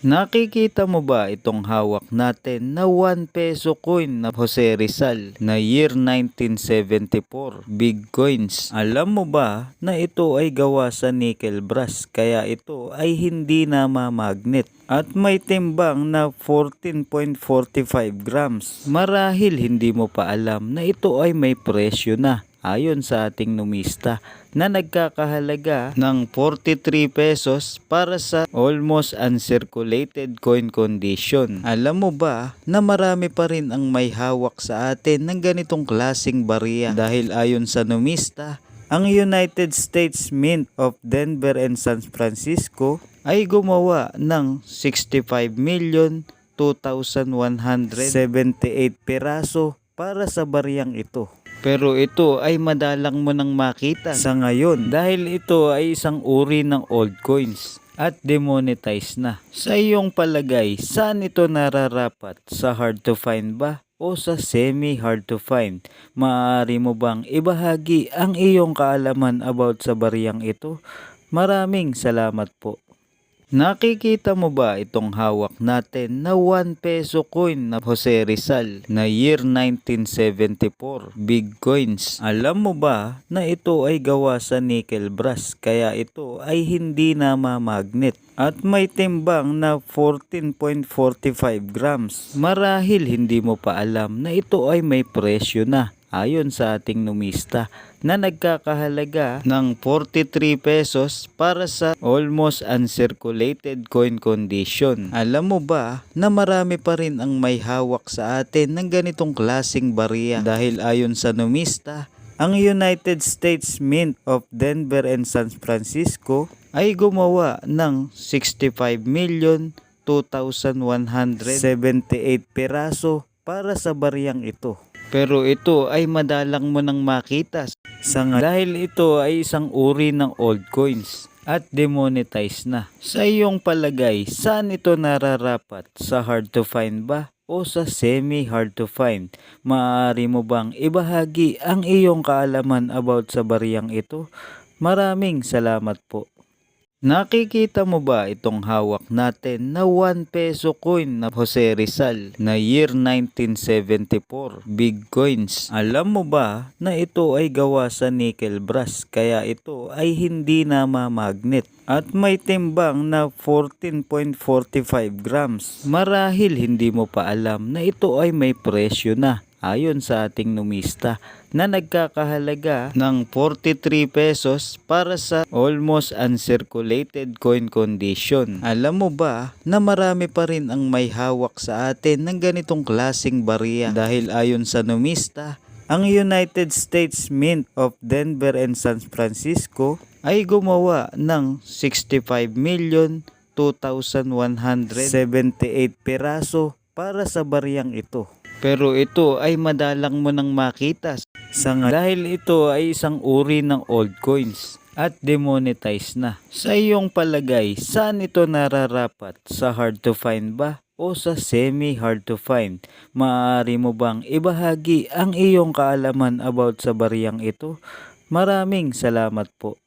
Nakikita mo ba itong hawak natin na 1 peso coin na Jose Rizal na year 1974 big coins? Alam mo ba na ito ay gawa sa nickel brass kaya ito ay hindi na mamagnet at may timbang na 14.45 grams. Marahil hindi mo pa alam na ito ay may presyo na ayon sa ating numista na nagkakahalaga ng 43 pesos para sa almost uncirculated coin condition. Alam mo ba na marami pa rin ang may hawak sa atin ng ganitong klasing bariya dahil ayon sa numista, ang United States Mint of Denver and San Francisco ay gumawa ng 65 million 2,178 peraso para sa bariyang ito. Pero ito ay madalang mo nang makita sa ngayon dahil ito ay isang uri ng old coins at demonetize na. Sa iyong palagay, saan ito nararapat? Sa hard to find ba? O sa semi hard to find? Maaari mo bang ibahagi ang iyong kaalaman about sa bariyang ito? Maraming salamat po. Nakikita mo ba itong hawak natin na 1 peso coin na Jose Rizal na year 1974 big coins? Alam mo ba na ito ay gawa sa nickel brass kaya ito ay hindi na mamagnet at may timbang na 14.45 grams. Marahil hindi mo pa alam na ito ay may presyo na ayon sa ating numista na nagkakahalaga ng 43 pesos para sa almost uncirculated coin condition. Alam mo ba na marami pa rin ang may hawak sa atin ng ganitong klasing bariya dahil ayon sa numista, ang United States Mint of Denver and San Francisco ay gumawa ng 65 million 2,178 peraso para sa bariyang ito. Pero ito ay madalang mo nang makita sa dahil ito ay isang uri ng old coins at demonetize na. Sa iyong palagay, saan ito nararapat? Sa hard to find ba? O sa semi hard to find? Maaari mo bang ibahagi ang iyong kaalaman about sa bariyang ito? Maraming salamat po. Nakikita mo ba itong hawak natin na 1 peso coin na Jose Rizal na year 1974 big coins? Alam mo ba na ito ay gawa sa nickel brass kaya ito ay hindi na mamagnet at may timbang na 14.45 grams. Marahil hindi mo pa alam na ito ay may presyo na ayon sa ating numista na nagkakahalaga ng 43 pesos para sa almost uncirculated coin condition. Alam mo ba na marami pa rin ang may hawak sa atin ng ganitong klasing bariya dahil ayon sa numista, ang United States Mint of Denver and San Francisco ay gumawa ng 65 million 2,178 peraso para sa bariyang ito. Pero ito ay madalang mo nang makita sa dahil ito ay isang uri ng old coins at demonetize na. Sa iyong palagay, saan ito nararapat? Sa hard to find ba? O sa semi hard to find? Maaari mo bang ibahagi ang iyong kaalaman about sa bariyang ito? Maraming salamat po.